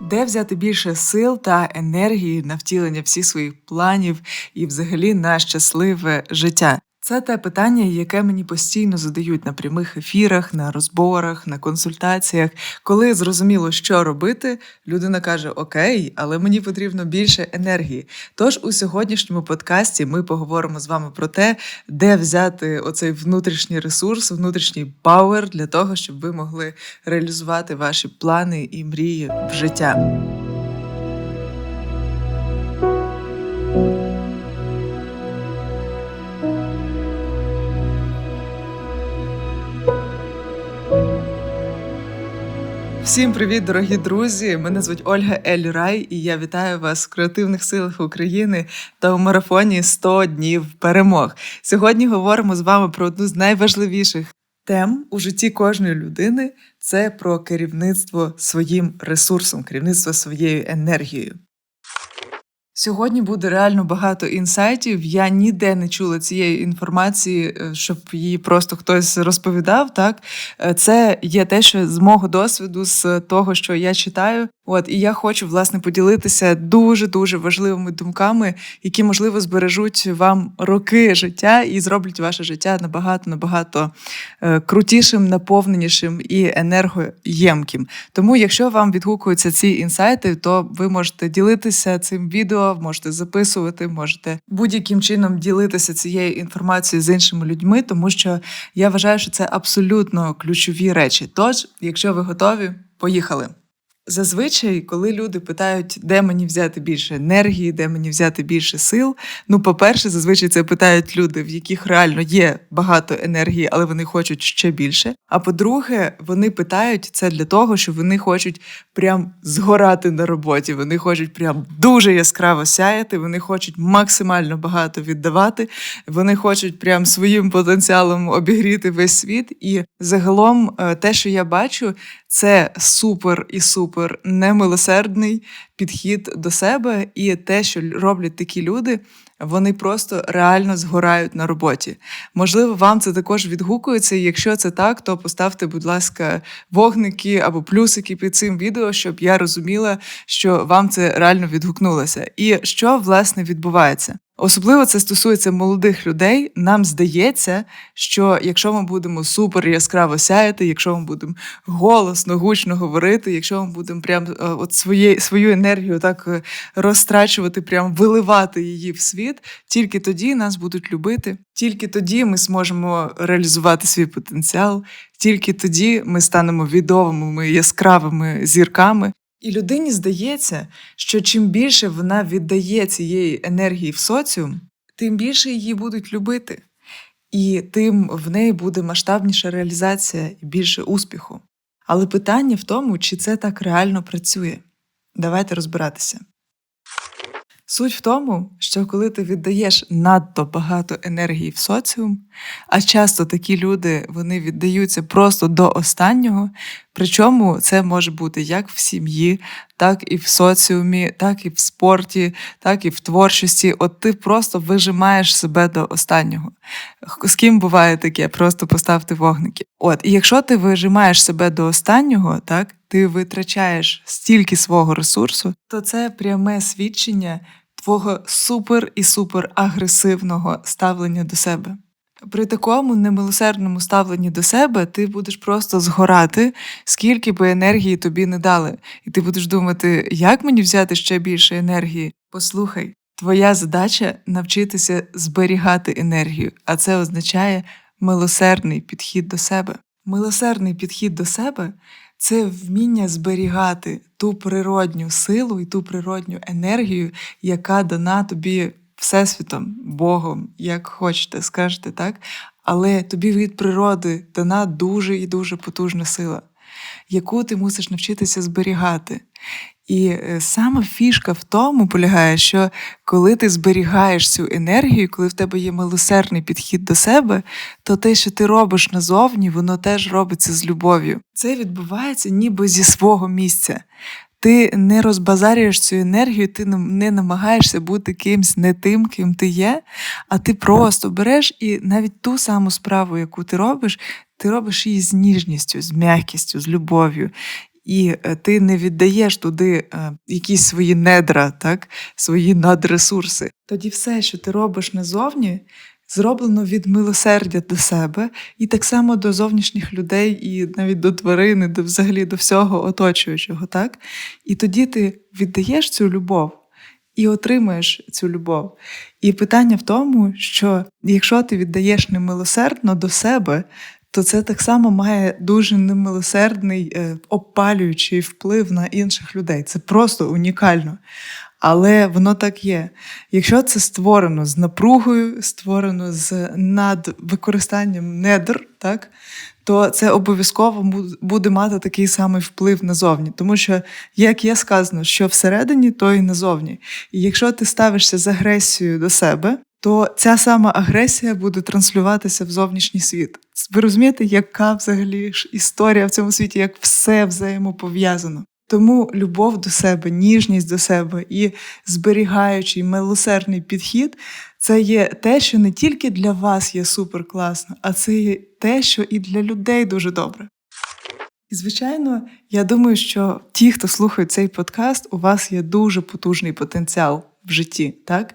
Де взяти більше сил та енергії на втілення всіх своїх планів і, взагалі, на щасливе життя? Це те питання, яке мені постійно задають на прямих ефірах, на розборах, на консультаціях. Коли зрозуміло, що робити, людина каже: Окей, але мені потрібно більше енергії. Тож у сьогоднішньому подкасті ми поговоримо з вами про те, де взяти оцей внутрішній ресурс, внутрішній пауер для того, щоб ви могли реалізувати ваші плани і мрії в життя. Всім привіт, дорогі друзі! Мене звуть Ольга Ель Рай, і я вітаю вас в креативних силах України та у марафоні «100 днів перемог. Сьогодні говоримо з вами про одну з найважливіших тем у житті кожної людини це про керівництво своїм ресурсом, керівництво своєю енергією. Сьогодні буде реально багато інсайтів. Я ніде не чула цієї інформації, е, щоб її просто хтось розповідав. Так е, це є те, що з мого досвіду, з того, що я читаю. От і я хочу власне поділитися дуже дуже важливими думками, які можливо збережуть вам роки життя і зроблять ваше життя набагато набагато е, крутішим, наповненішим і енергоємким. Тому, якщо вам відгукуються ці інсайти, то ви можете ділитися цим відео можете записувати, можете будь-яким чином ділитися цією інформацією з іншими людьми, тому що я вважаю, що це абсолютно ключові речі. Тож, якщо ви готові, поїхали. Зазвичай, коли люди питають, де мені взяти більше енергії, де мені взяти більше сил. Ну, по-перше, зазвичай це питають люди, в яких реально є багато енергії, але вони хочуть ще більше. А по-друге, вони питають це для того, що вони хочуть прям згорати на роботі. Вони хочуть прям дуже яскраво сяяти, вони хочуть максимально багато віддавати. Вони хочуть прям своїм потенціалом обігріти весь світ. І загалом, е, те, що я бачу, це супер і супер немилосердний підхід до себе, і те, що роблять такі люди, вони просто реально згорають на роботі. Можливо, вам це також відгукується. Якщо це так, то поставте, будь ласка, вогники або плюсики під цим відео, щоб я розуміла, що вам це реально відгукнулося. І що власне відбувається? Особливо це стосується молодих людей. Нам здається, що якщо ми будемо супер яскраво сяяти, якщо ми будемо голосно, гучно говорити, якщо ми будемо прям е, от своє, свою енергію так е, розтрачувати, прям виливати її в світ, тільки тоді нас будуть любити, тільки тоді ми зможемо реалізувати свій потенціал, тільки тоді ми станемо відомими яскравими зірками. І людині здається, що чим більше вона віддає цієї енергії в соціум, тим більше її будуть любити, і тим в неї буде масштабніша реалізація і більше успіху. Але питання в тому, чи це так реально працює. Давайте розбиратися. Суть в тому, що коли ти віддаєш надто багато енергії в соціум, а часто такі люди вони віддаються просто до останнього, причому це може бути як в сім'ї, так і в соціумі, так і в спорті, так і в творчості. От ти просто вижимаєш себе до останнього. З ким буває таке, просто поставте вогники. От, і якщо ти вижимаєш себе до останнього, так ти витрачаєш стільки свого ресурсу, то це пряме свідчення твого супер і супер агресивного ставлення до себе. При такому немилосердному ставленні до себе ти будеш просто згорати, скільки би енергії тобі не дали, і ти будеш думати, як мені взяти ще більше енергії. Послухай, твоя задача навчитися зберігати енергію, а це означає милосердний підхід до себе. Милосердний підхід до себе це вміння зберігати ту природню силу і ту природню енергію, яка дана тобі Всесвітом, Богом, як хочете, скажете так. Але тобі від природи дана дуже і дуже потужна сила, яку ти мусиш навчитися зберігати. І е, саме фішка в тому полягає, що коли ти зберігаєш цю енергію, коли в тебе є милосердний підхід до себе, то те, що ти робиш назовні, воно теж робиться з любов'ю. Це відбувається ніби зі свого місця. ти не розбазарюєш цю енергію, ти не намагаєшся бути кимсь не тим, ким ти є, а ти просто береш і навіть ту саму справу, яку ти робиш, ти робиш її з ніжністю, з м'якістю, з любов'ю. І е, ти не віддаєш туди е, якісь свої недра, так, свої надресурси. Тоді все, що ти робиш назовні, зроблено від милосердя до себе, і так само до зовнішніх людей, і навіть до тварини, до взагалі до всього оточуючого. так? І тоді ти віддаєш цю любов. І отримаєш цю любов. І питання в тому, що якщо ти віддаєш немилосердно до себе, то це так само має дуже немилосердний, е, обпалюючий вплив на інших людей. Це просто унікально. Але воно так є. Якщо це створено з напругою, створено з надвикористанням недр, так, то це обов'язково буде мати такий самий вплив назовні. Тому що, як є сказано, що всередині, то і назовні. І якщо ти ставишся з агресією до себе, то ця сама агресія буде транслюватися в зовнішній світ. Ви розумієте, яка взагалі ж історія в цьому світі, як все взаємопов'язано. Тому любов до себе, ніжність до себе і зберігаючий милосердний підхід це є те, що не тільки для вас є супер класно, а це є те, що і для людей дуже добре. І, звичайно, я думаю, що ті, хто слухають цей подкаст, у вас є дуже потужний потенціал в житті, так?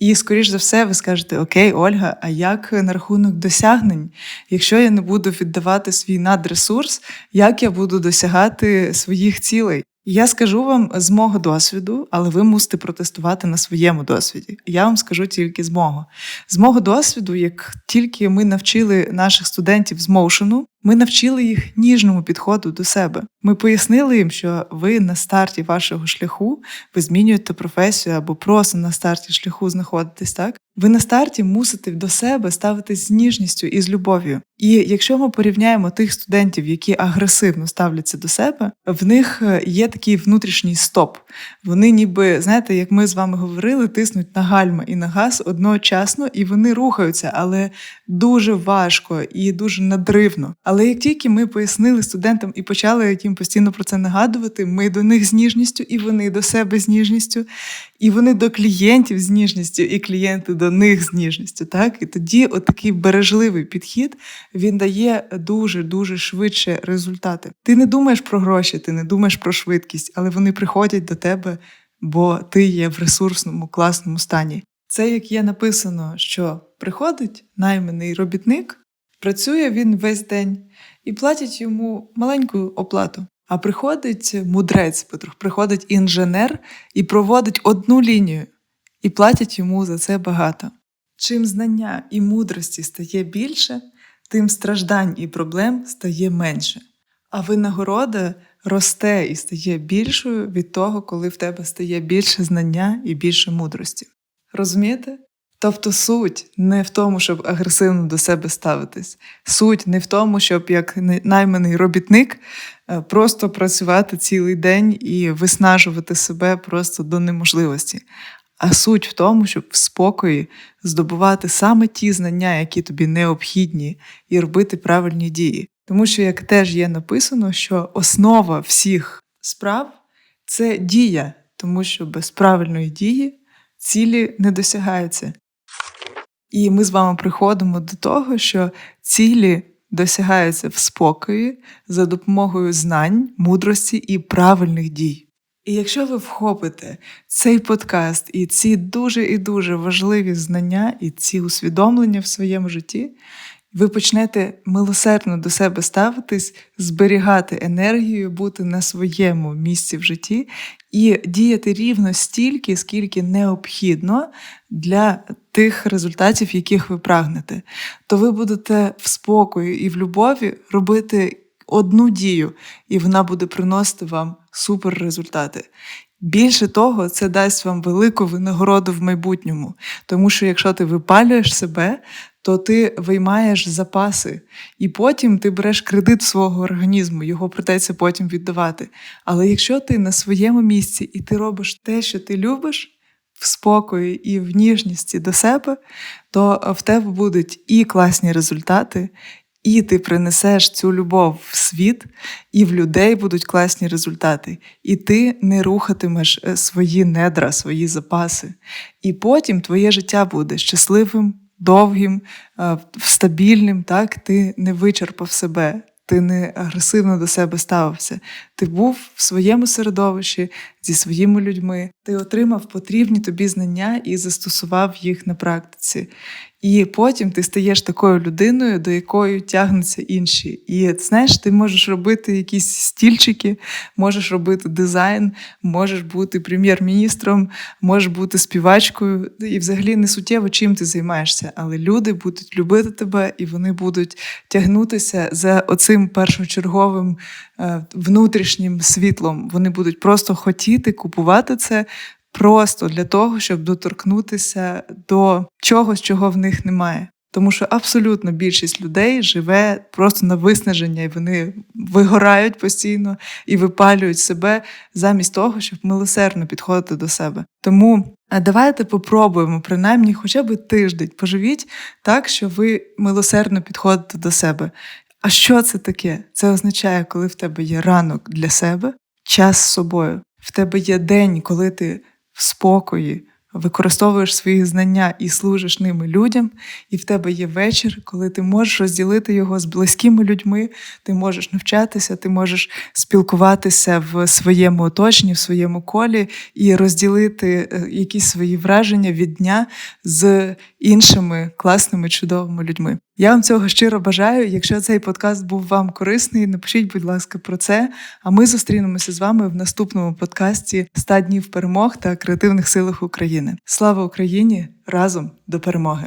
І, скоріш за все, ви скажете: Окей, Ольга, а як на рахунок досягнень? Якщо я не буду віддавати свій надресурс, як я буду досягати своїх цілей? Я скажу вам з мого досвіду, але ви мусите протестувати на своєму досвіді. Я вам скажу тільки з мого. З мого досвіду, як тільки ми навчили наших студентів з моушену, ми навчили їх ніжному підходу до себе. Ми пояснили їм, що ви на старті вашого шляху ви змінюєте професію або просто на старті шляху знаходитесь так. Ви на старті мусите до себе ставитись з ніжністю і з любов'ю. І якщо ми порівняємо тих студентів, які агресивно ставляться до себе, в них е, є такий внутрішній стоп. Вони, ніби знаєте, як ми з вами говорили, тиснуть на гальма і на газ одночасно, і вони рухаються, але дуже важко і дуже надривно. Але як тільки ми пояснили студентам і почали їм постійно про це нагадувати, ми до них з ніжністю, і вони до себе з ніжністю, і вони до клієнтів з ніжністю, і клієнти до них з ніжністю. Так? І тоді отакий бережливий підхід він дає дуже дуже швидше результати. Ти не думаєш про гроші, ти не думаєш про швидкість, але вони приходять до тебе, бо ти є в ресурсному, класному стані. Це як є написано, що приходить найманий робітник. Працює він весь день і платять йому маленьку оплату. А приходить мудрець, приходить інженер і проводить одну лінію, і платять йому за це багато. Чим знання і мудрості стає більше, тим страждань і проблем стає менше. А винагорода росте і стає більшою від того, коли в тебе стає більше знання і більше мудрості. Розумієте? Тобто суть не в тому, щоб агресивно до себе ставитись, суть не в тому, щоб як найманий робітник е, просто працювати цілий день і виснажувати себе просто до неможливості. А суть в тому, щоб в спокої здобувати саме ті знання, які тобі необхідні, і робити правильні дії. Тому що, як теж є написано, що основа всіх справ це дія, тому що без правильної дії цілі не досягаються. І ми з вами приходимо до того, що цілі досягаються в спокої за допомогою знань, мудрості і правильних дій. І якщо ви вхопите цей подкаст і ці дуже і дуже важливі знання, і ці усвідомлення в своєму житті, ви почнете милосердно до себе ставитись, зберігати енергію, бути на своєму місці в житті і діяти рівно стільки, скільки необхідно для тих результатів, яких ви прагнете, то ви будете в спокої і в любові робити одну дію, і вона буде приносити вам супер результати. Більше того, це дасть вам велику винагороду в майбутньому, тому що якщо ти випалюєш себе, то ти виймаєш запаси, і потім ти береш кредит свого організму, його придеться потім віддавати. Але якщо ти на своєму місці і ти робиш те, що ти любиш, в спокої і в ніжності до себе, то в тебе будуть і класні результати, І ти принесеш цю любов в світ, і в людей будуть класні результати. І ти не рухатимеш е, свої недра, свої запаси. І потім твоє життя буде щасливим, довгим, е, стабільним. Так, ти не вичерпав себе. Ти не агресивно до себе ставився. Ти був в своєму середовищі зі своїми людьми. Ти отримав потрібні тобі знання і застосував їх на практиці. І потім ти стаєш такою людиною, до якої тягнуться інші. І знаєш, ти можеш робити якісь стільчики, можеш робити дизайн, можеш бути прем'єр-міністром, можеш бути співачкою. І взагалі не суттєво, чим ти займаєшся, але люди будуть любити тебе і вони будуть тягнутися за оцим першочерговим е, внутрішнім світлом. Вони будуть просто хотіти купувати це просто для того, щоб доторкнутися до чогось, чого в них немає. Тому що абсолютно більшість людей живе просто на виснаження, і вони вигорають постійно і випалюють себе замість того, щоб милосердно підходити до себе. Тому давайте попробуємо принаймні хоча б тиждень. Поживіть так, що ви милосердно підходите до себе. А що це таке? Це означає, коли в тебе є ранок для себе, час з собою. В тебе є день, коли ти в спокої використовуєш свої знання і служиш ними людям, і в тебе є вечір, коли ти можеш розділити його з близькими людьми, ти можеш навчатися, ти можеш спілкуватися в своєму оточенні, в своєму колі і розділити е, якісь свої враження від дня з іншими класними, чудовими людьми. Я вам цього щиро бажаю. Якщо цей подкаст був вам корисний, напишіть, будь ласка, про це. А ми зустрінемося з вами в наступному подкасті «100 днів перемог та креативних силах України. Слава Україні! Разом до перемоги!